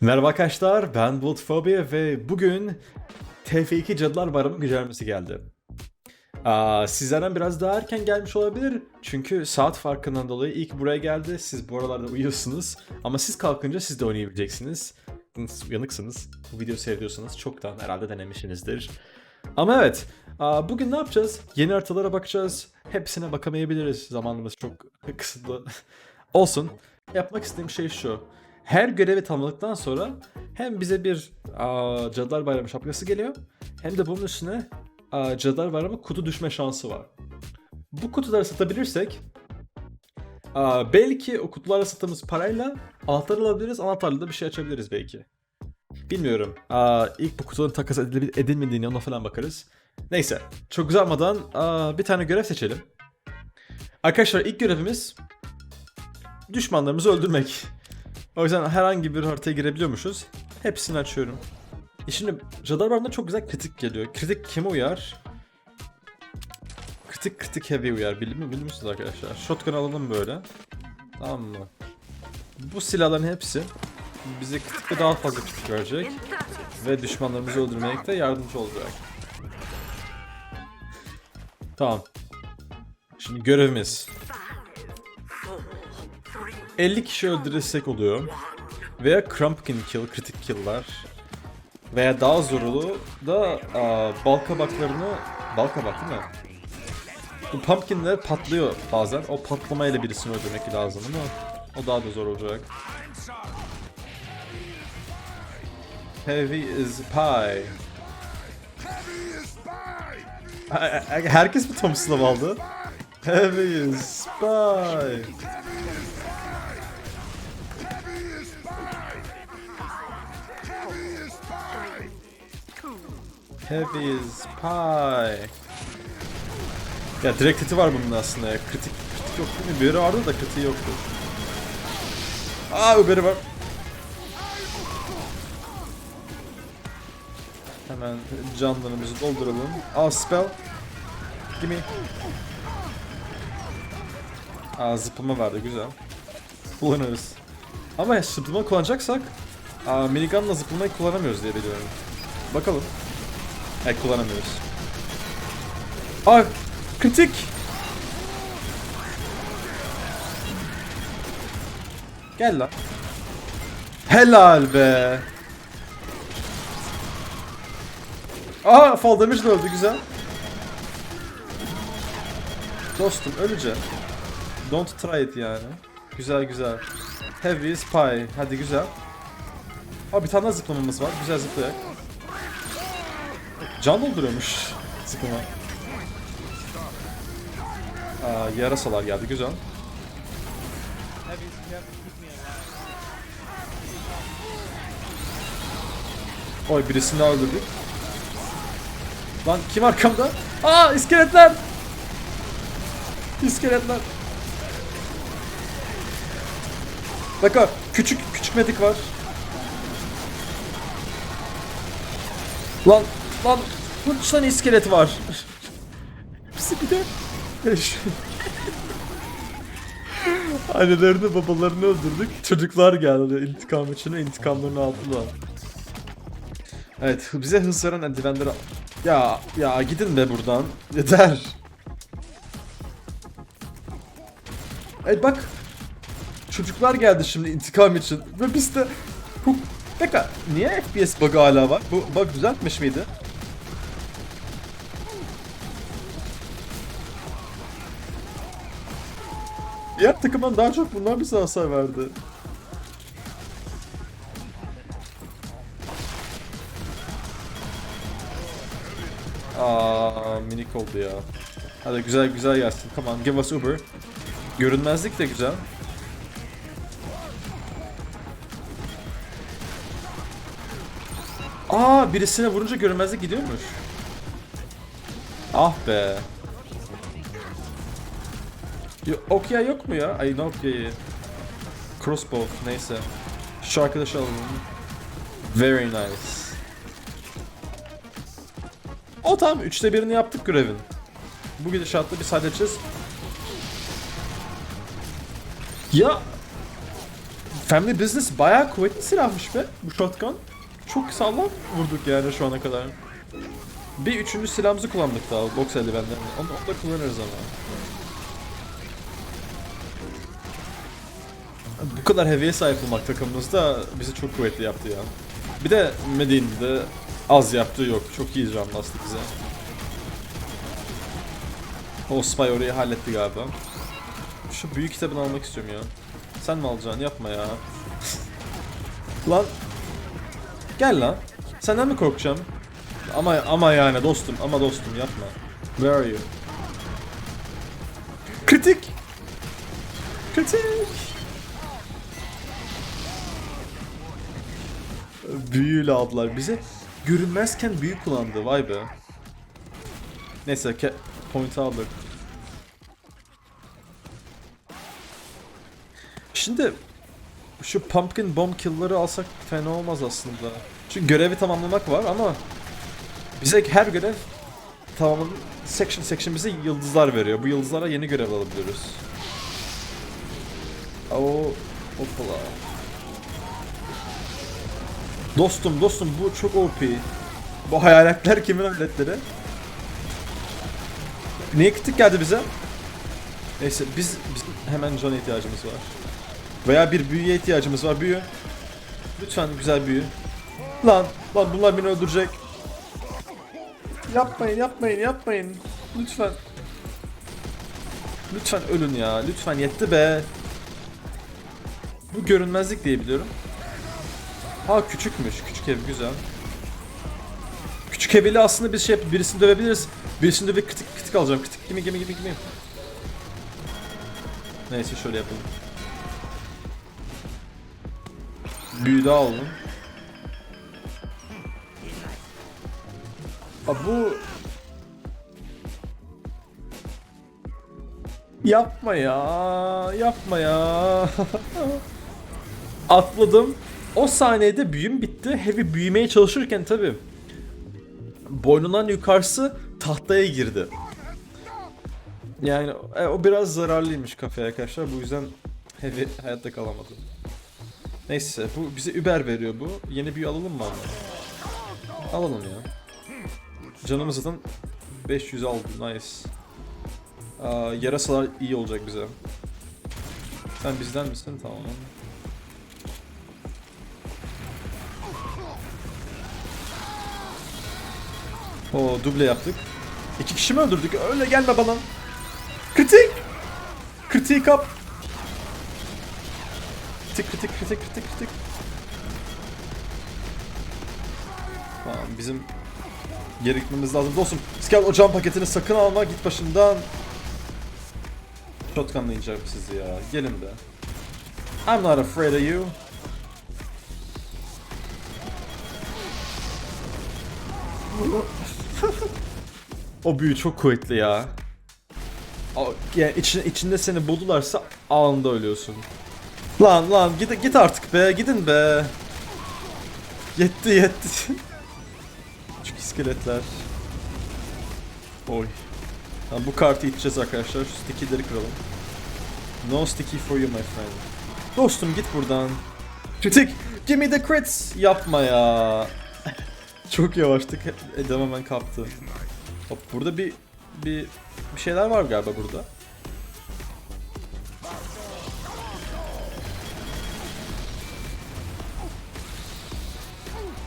Merhaba arkadaşlar, ben Bulutfobia ve bugün TF2 Cadılar Bayramı güncellemesi geldi. Aa, sizlerden biraz daha erken gelmiş olabilir çünkü saat farkından dolayı ilk buraya geldi. Siz bu aralarda uyuyorsunuz ama siz kalkınca siz de oynayabileceksiniz. Uyanıksınız. Bu videoyu seyrediyorsanız çoktan herhalde denemişsinizdir. Ama evet, bugün ne yapacağız? Yeni haritalara bakacağız. Hepsine bakamayabiliriz. Zamanımız çok kısıtlı. Olsun. Yapmak istediğim şey şu. Her görevi tamamladıktan sonra hem bize bir aa, Cadılar Bayramı şapkası geliyor hem de bunun üstüne aa, Cadılar Bayramı kutu düşme şansı var. Bu kutuları satabilirsek aa, belki o kutulara sattığımız parayla anahtar alabiliriz. Anahtarla da bir şey açabiliriz belki. Bilmiyorum. Aa, ilk bu kutuların takas edilmediğini ona falan bakarız. Neyse. Çok uzatmadan aa, bir tane görev seçelim. Arkadaşlar ilk görevimiz düşmanlarımızı öldürmek. O yüzden herhangi bir haritaya girebiliyormuşuz. Hepsini açıyorum. E şimdi Jadar Bar'da çok güzel kritik geliyor. Kritik kime uyar? Kritik kritik heavy uyar. Bilir, mi, bilir misiniz arkadaşlar? Shotgun alalım böyle. Tamam mı? Bu silahların hepsi bize kritik ve daha fazla kritik verecek. Ve düşmanlarımızı öldürmekte yardımcı olacak. Tamam. Şimdi görevimiz. 50 kişi öldürürsek oluyor. Veya Crumpkin Kill, kritik kill'lar. Veya daha zorulu da aa, bal kabaklarını... Bal değil mi? Pumpkinler patlıyor bazen. O patlamayla birisini öldürmek lazım ama o daha da zor olacak. Heavy is pie. Herkes mi Tom Slav aldı? Heavy is pie. Heavy is pie. Ya direkt hiti var bunun aslında ya. Kritik, kritik yok değil mi? Bir vardı da kritiği yoktu. Aa Uber'i var. Hemen canlarımızı dolduralım. Aa spell. Gimme. Aa zıplama verdi güzel. Kullanırız. Ama zıplama kullanacaksak aa, minigunla zıplamayı kullanamıyoruz diye biliyorum. Bakalım. Hayır kullanamıyoruz. Aa kritik. Gel lan. Helal be. Aa fall damage de öldü güzel. Dostum öleceğim. Don't try it yani. Güzel güzel. Heavy pie. Hadi güzel. Aa bir tane daha zıplamamız var. Güzel zıplayak. Can dolduruyormuş zıplama. Aa yarasalar geldi güzel. Oy birisini öldürdük. Lan kim arkamda? Aa iskeletler! İskeletler. Bak o küçük küçük medik var. Lan lan bu tane iskelet var. Hepsi bir de Eş. Annelerini babalarını öldürdük. Çocuklar geldi intikam için intikamlarını aldılar. Evet bize hız veren eldivenleri Ya ya gidin be buradan. Yeter. Ey bak. Çocuklar geldi şimdi intikam için. Ve biz de... Dakika, niye FPS bug'ı hala var? Bu bug düzeltmiş miydi? Diğer takımdan daha çok bunlar bize hasar verdi. Aa, minik oldu ya. Hadi güzel güzel gelsin. Come on, give us Uber. Görünmezlik de güzel. Aa, birisine vurunca görünmezlik gidiyormuş. Ah be. Yo, Okya yok mu ya? Ay ne Okya'yı? Crossbow neyse. Şu arkadaşı alalım. Very nice. O tamam üçte birini yaptık görevin. Bu gidişatta biz halledeceğiz. Ya Family Business bayağı kuvvetli silahmış be bu shotgun. Çok sağlam vurduk yani şu ana kadar. Bir üçüncü silahımızı kullandık daha box eldivenlerini. Onu, onu da kullanırız ama. Bu kadar heavy'e sahip olmak takımımızda bizi çok kuvvetli yaptı ya. Bir de Medine'de az yaptığı yok. Çok iyi can bastı bize. O Spy orayı halletti galiba. Şu büyük kitabını almak istiyorum ya. Sen mi alacaksın? Yapma ya. lan. Gel lan. Senden mi korkacağım? Ama ama yani dostum ama dostum yapma. Where are you? Kritik. Kritik. Büyüyle aldılar bize. Görünmezken büyü kullandı vay be. Neyse point aldık. Şimdi şu pumpkin bomb kill'ları alsak fena olmaz aslında. Çünkü görevi tamamlamak var ama bize her görev tamamladı section section bize yıldızlar veriyor. Bu yıldızlara yeni görev alabiliyoruz. Oo, hoppala. Dostum dostum bu çok OP. Bu hayaletler kimin hayaletleri? Niye kritik geldi bize? Neyse biz, biz hemen cana ihtiyacımız var. Veya bir büyüye ihtiyacımız var. Büyü. Lütfen güzel büyü. Lan, lan bunlar beni öldürecek. Yapmayın, yapmayın, yapmayın. Lütfen. Lütfen ölün ya. Lütfen yetti be. Bu görünmezlik diye biliyorum. Ha küçükmüş. Küçük ev güzel. Küçük eviyle aslında bir şey birisini dövebiliriz. Birisini dövüp kritik, kritik alacağım. Kritik gibi gibi gibi gibi. Neyse şöyle yapalım. Büyü daha alalım. Aa, bu... Yapma ya, yapma ya. Atladım. O saniyede büyüm bitti. Heavy büyümeye çalışırken tabi. Boynundan yukarısı tahtaya girdi. Yani e, o biraz zararlıymış kafaya arkadaşlar. Bu yüzden Heavy hayatta kalamadı. Neyse bu bize Uber veriyor bu. Yeni büyü alalım mı abi? Alalım ya. Canımız zaten 500 aldı. Nice. Aa, yarasalar iyi olacak bize. Sen bizden misin? Tamam. O duble yaptık. İki kişi mi öldürdük? Öyle gelme bana. Kritik! Kritik kap. Kritik kritik kritik kritik kritik. Tamam bizim geri gitmemiz lazım. Dostum Scout o cam paketini sakın alma git başından. Shotgunlayacağım sizi ya. Gelin be. I'm not afraid of you. O büyü çok kuvvetli ya. Yani içine, içinde seni buldularsa anında ölüyorsun. Lan lan git, git artık be gidin be. Yetti yetti. Küçük iskeletler. Oy. Tamam, bu kartı iteceğiz arkadaşlar. Şu sticky'leri kıralım. No sticky for you my friend. Dostum git buradan. Kritik. Give me the crits. Yapma ya. Çok yavaştık. Edem hemen kaptı. Hop burada bir bir bir şeyler var galiba burada.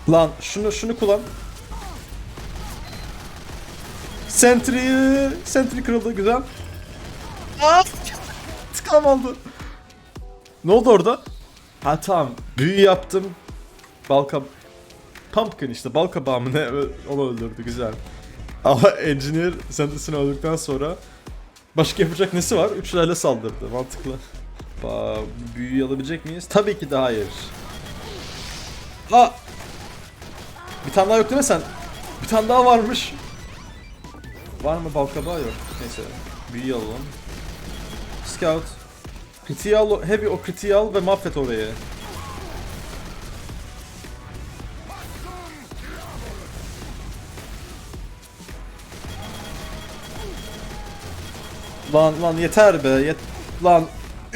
Lan şunu şunu kullan. Sentry, Sentry kırıldı güzel. Aa! Tıklam oldu. Ne oldu orada? Ha tamam. Büyü yaptım. Balka Pumpkin işte bal kabağı mı ne onu öldürdü güzel. Ama Engineer Sentry'sini öldükten sonra başka yapacak nesi var? Üçlerle saldırdı. Mantıklı. Ba büyüyü alabilecek miyiz? Tabii ki de hayır. Ha! Bir tane daha yok değil mi sen? Bir tane daha varmış. Var mı bal kabağı yok. Neyse. Büyüyü alalım. Scout. Kritiği al, heavy o kritiği al ve mahvet orayı. Lan lan yeter be. Yet lan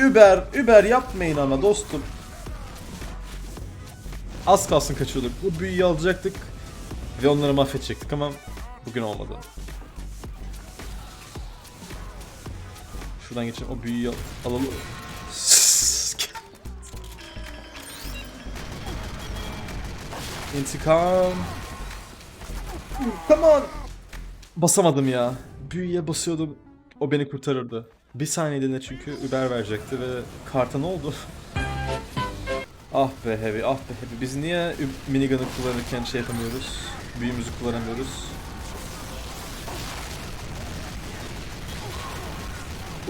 Uber Uber yapmayın ama dostum. Az kalsın kaçıyorduk. Bu büyüyü alacaktık ve onları mahvedecektik ama bugün olmadı. Şuradan geçelim o büyüyü al- alalım. İntikam. Come on. Basamadım ya. Büyüye basıyordum. O beni kurtarırdı. Bir saniyeliğine çünkü Uber verecekti ve karta ne oldu? ah be Heavy, ah be Heavy. Biz niye minigun'ı kullanırken şey yapamıyoruz? Büyümüzü kullanamıyoruz.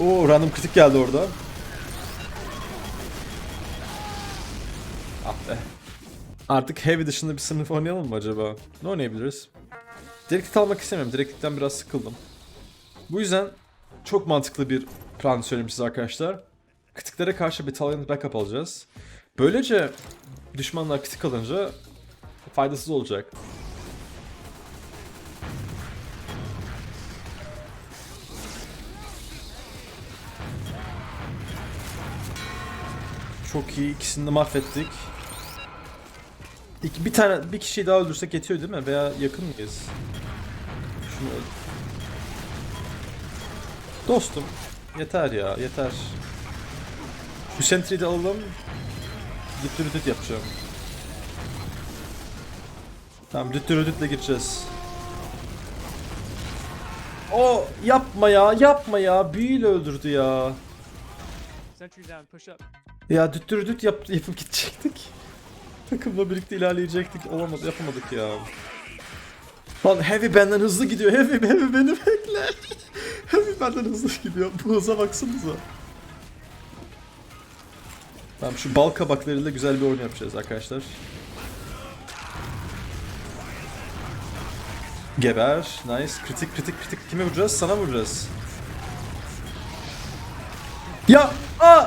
Oo random kritik geldi orada. Ah be. Artık Heavy dışında bir sınıf oynayalım mı acaba? Ne oynayabiliriz? Direktif almak istemiyorum. Direktiften biraz sıkıldım. Bu yüzden çok mantıklı bir plan söylemişiz arkadaşlar. Kıtıklara karşı Battalion backup alacağız. Böylece düşmanlar kıtık alınca faydasız olacak. Çok iyi. ikisini de mahvettik. İki, bir tane bir kişiyi daha öldürsek yetiyor değil mi? Veya yakın mıyız? Şunu Dostum yeter ya yeter. Bu sentry'i de alalım. Düttürüdüt yapacağım. Tamam düttürüdütle gireceğiz. O yapma ya yapma ya büyüyle öldürdü ya. Ya düttürüdüt yap, yapıp gidecektik. Takımla birlikte ilerleyecektik. Olamadı yapamadık ya. Lan Heavy benden hızlı gidiyor. Heavy, Heavy beni bekle. Heavy benden hızlı gidiyor. Bu hıza baksanıza. Tamam şu bal kabaklarıyla güzel bir oyun yapacağız arkadaşlar. Geber. Nice. Kritik kritik kritik. Kime vuracağız? Sana vuracağız. Ya! Aa!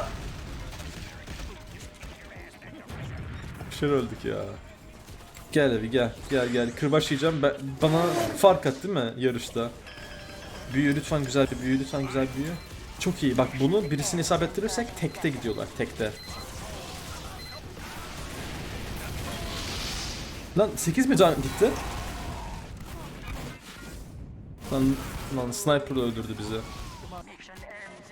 Şer öldük ya. Gel abi gel. Gel gel. Kırbaç yiyeceğim. Ben, bana fark at değil mi yarışta? Büyü lütfen güzel bir büyü lütfen güzel büyü. Çok iyi bak bunu birisini isabettirirsek tekte gidiyorlar tekte. Lan 8 mi can gitti? Lan, lan sniper öldürdü bizi.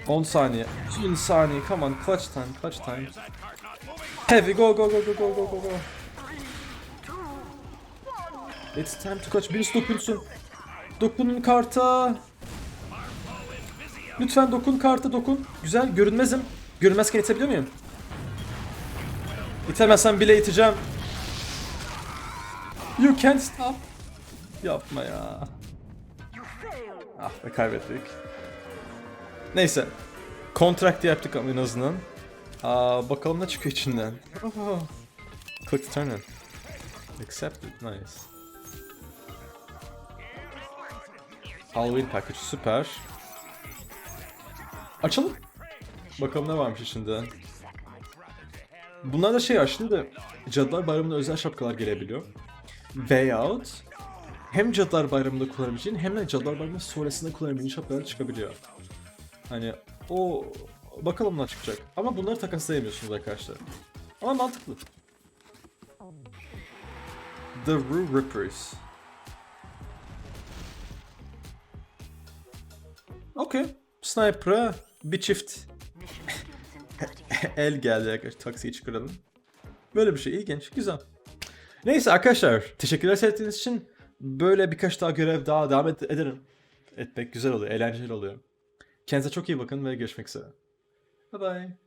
10 saniye. 10 saniye. Come on. Clutch time. Clutch time. Heavy. Go go go go go go go go. It's time to clutch. Birisi dokunsun. Dokunun karta. Lütfen dokun karta dokun. Güzel görünmezim. Görünmezken itebiliyor muyum? İtemezsem bile iteceğim. You can't stop. Yapma ya. Ah be kaybettik. Neyse. Contract yaptık ama en azından. Aa, bakalım ne çıkıyor içinden. Oh. Click turn in. Accepted. Nice. Halloween package süper. Açalım. Bakalım ne varmış içinde. Bunlar da şey var şimdi Cadılar Bayramı'nda özel şapkalar gelebiliyor. Veyahut hem Cadılar Bayramı'nda kullanabileceğin hem de Cadılar Bayramı sonrasında kullanabileceğin şapkalar çıkabiliyor. Hani o bakalım ne çıkacak. Ama bunları takaslayamıyorsunuz arkadaşlar. Ama mantıklı. The Rue Rippers. Okay. Sniper'a bir çift el geldi arkadaşlar. Taksiyi çıkaralım. Böyle bir şey ilginç, güzel. Neyse arkadaşlar, teşekkürler seyrettiğiniz için. Böyle birkaç daha görev daha devam ed- ederim. Etmek güzel oluyor, eğlenceli oluyor. Kendinize çok iyi bakın ve görüşmek üzere. Bye bye.